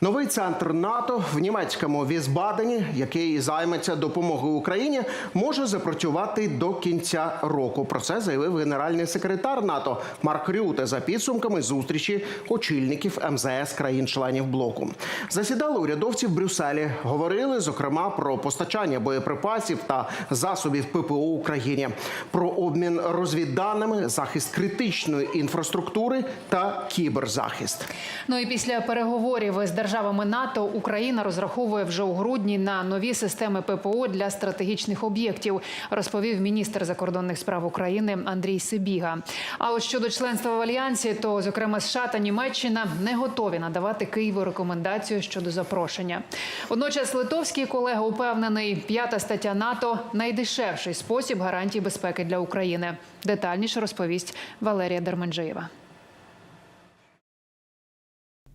Новий центр НАТО в німецькому Візбадені, який займеться допомогою Україні, може запрацювати до кінця року. Про це заявив генеральний секретар НАТО Марк Рюте за підсумками зустрічі очільників МЗС країн-членів блоку. Засідали урядовці в Брюсселі. Говорили зокрема про постачання боєприпасів та засобів ППО Україні, про обмін розвідданими, захист критичної інфраструктури та кіберзахист. Ну і після переговорів з державами НАТО Україна розраховує вже у грудні на нові системи ППО для стратегічних об'єктів, розповів міністр закордонних справ України Андрій Сибіга. А от щодо членства в альянсі, то зокрема США та Німеччина не готові надавати Києву рекомендацію щодо запрошення. Водночас литовський колега упевнений, п'ята стаття НАТО найдешевший спосіб гарантій безпеки для України. Детальніше розповість Валерія Дерменджиєва.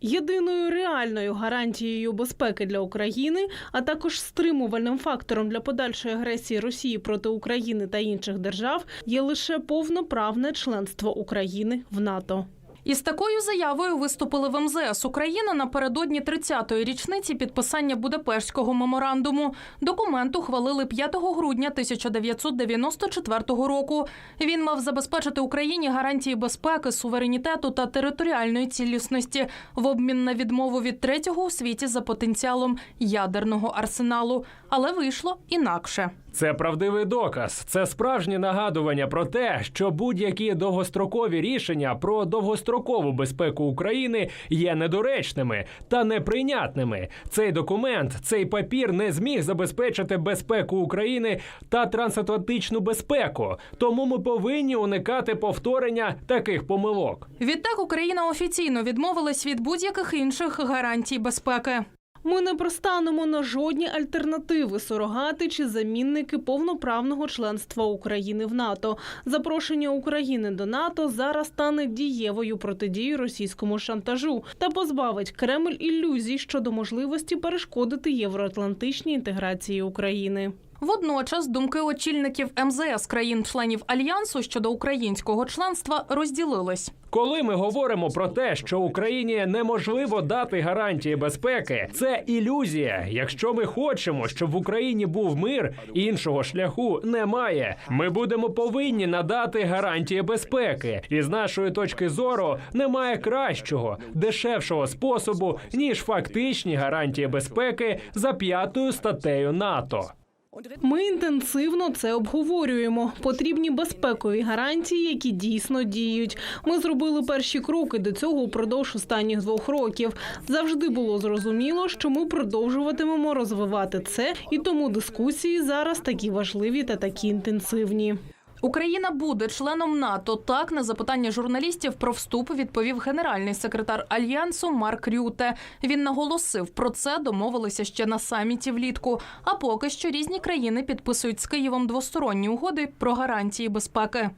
Єдиною реальною гарантією безпеки для України, а також стримувальним фактором для подальшої агресії Росії проти України та інших держав є лише повноправне членство України в НАТО. Із такою заявою виступили в МЗС України напередодні 30-ї річниці підписання Будапештського меморандуму. Документ ухвалили 5 грудня 1994 року. Він мав забезпечити Україні гарантії безпеки, суверенітету та територіальної цілісності в обмін на відмову від третього у світі за потенціалом ядерного арсеналу. Але вийшло інакше. Це правдивий доказ. Це справжнє нагадування про те, що будь-які довгострокові рішення про довгострокову безпеку України є недоречними та неприйнятними. Цей документ, цей папір не зміг забезпечити безпеку України та трансатлантичну безпеку. Тому ми повинні уникати повторення таких помилок. Відтак Україна офіційно відмовилась від будь-яких інших гарантій безпеки. Ми не пристанемо на жодні альтернативи, сурогати чи замінники повноправного членства України в НАТО. Запрошення України до НАТО зараз стане дієвою протидією російському шантажу та позбавить Кремль ілюзій щодо можливості перешкодити євроатлантичній інтеграції України. Водночас думки очільників МЗС країн-членів альянсу щодо українського членства розділились. Коли ми говоримо про те, що Україні неможливо дати гарантії безпеки, це ілюзія. Якщо ми хочемо, щоб в Україні був мир, іншого шляху немає. Ми будемо повинні надати гарантії безпеки. І з нашої точки зору немає кращого, дешевшого способу ніж фактичні гарантії безпеки за п'ятою статтею НАТО. Ми інтенсивно це обговорюємо. Потрібні безпекові гарантії, які дійсно діють. Ми зробили перші кроки до цього упродовж останніх двох років. Завжди було зрозуміло, що ми продовжуватимемо розвивати це, і тому дискусії зараз такі важливі та такі інтенсивні. Україна буде членом НАТО. Так на запитання журналістів про вступ відповів генеральний секретар альянсу Марк Рюте. Він наголосив, про це домовилися ще на саміті влітку. А поки що різні країни підписують з Києвом двосторонні угоди про гарантії безпеки.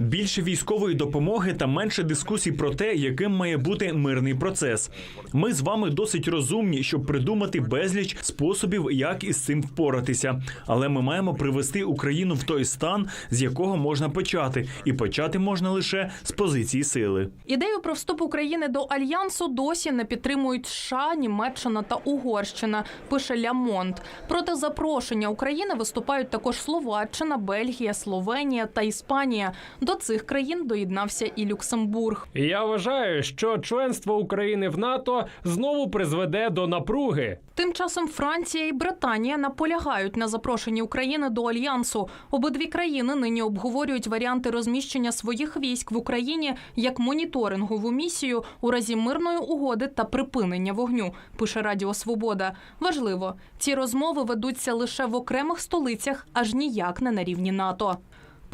Більше військової допомоги та менше дискусій про те, яким має бути мирний процес. Ми з вами досить розумні, щоб придумати безліч способів, як із цим впоратися. Але ми маємо привести Україну в той стан, з якого можна почати, і почати можна лише з позиції сили. Ідею про вступ України до альянсу досі не підтримують США, Німеччина та Угорщина. Пише Лямонт. Проти запрошення України виступають також Словаччина, Бельгія, Словенія та Іспанія. До цих країн доєднався і Люксембург. Я вважаю, що членство України в НАТО знову призведе до напруги. Тим часом Франція і Британія наполягають на запрошенні України до альянсу. Обидві країни нині обговорюють варіанти розміщення своїх військ в Україні як моніторингову місію у разі мирної угоди та припинення вогню. Пише Радіо Свобода. Важливо, ці розмови ведуться лише в окремих столицях, аж ніяк не на рівні НАТО.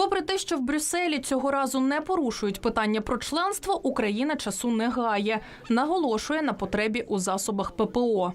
Попри те, що в Брюсселі цього разу не порушують питання про членство, Україна часу не гає, наголошує на потребі у засобах ППО.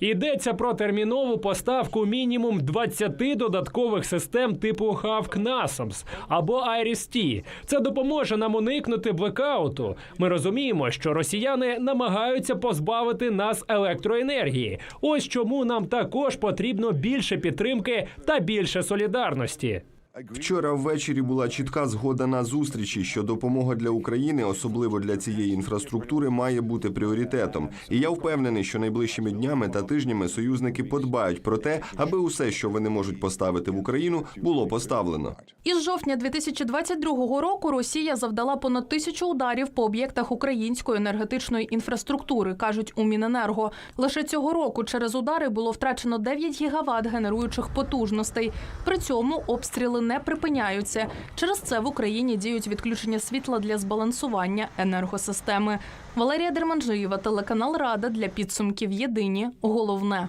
Йдеться про термінову поставку мінімум 20 додаткових систем типу Хавк Насамс або IRIS-T. Це допоможе нам уникнути блекауту. Ми розуміємо, що росіяни намагаються позбавити нас електроенергії. Ось чому нам також потрібно більше підтримки та більше солідарності. Вчора ввечері була чітка згода на зустрічі, що допомога для України, особливо для цієї інфраструктури, має бути пріоритетом. І я впевнений, що найближчими днями та тижнями союзники подбають про те, аби усе, що вони можуть поставити в Україну, було поставлено. Із жовтня 2022 року Росія завдала понад тисячу ударів по об'єктах української енергетичної інфраструктури, кажуть у Міненерго. Лише цього року через удари було втрачено 9 гігават генеруючих потужностей. При цьому обстріли не припиняються. Через це в Україні діють відключення світла для збалансування енергосистеми. Валерія Дерманжиєва, телеканал Рада для підсумків Єдині. Головне.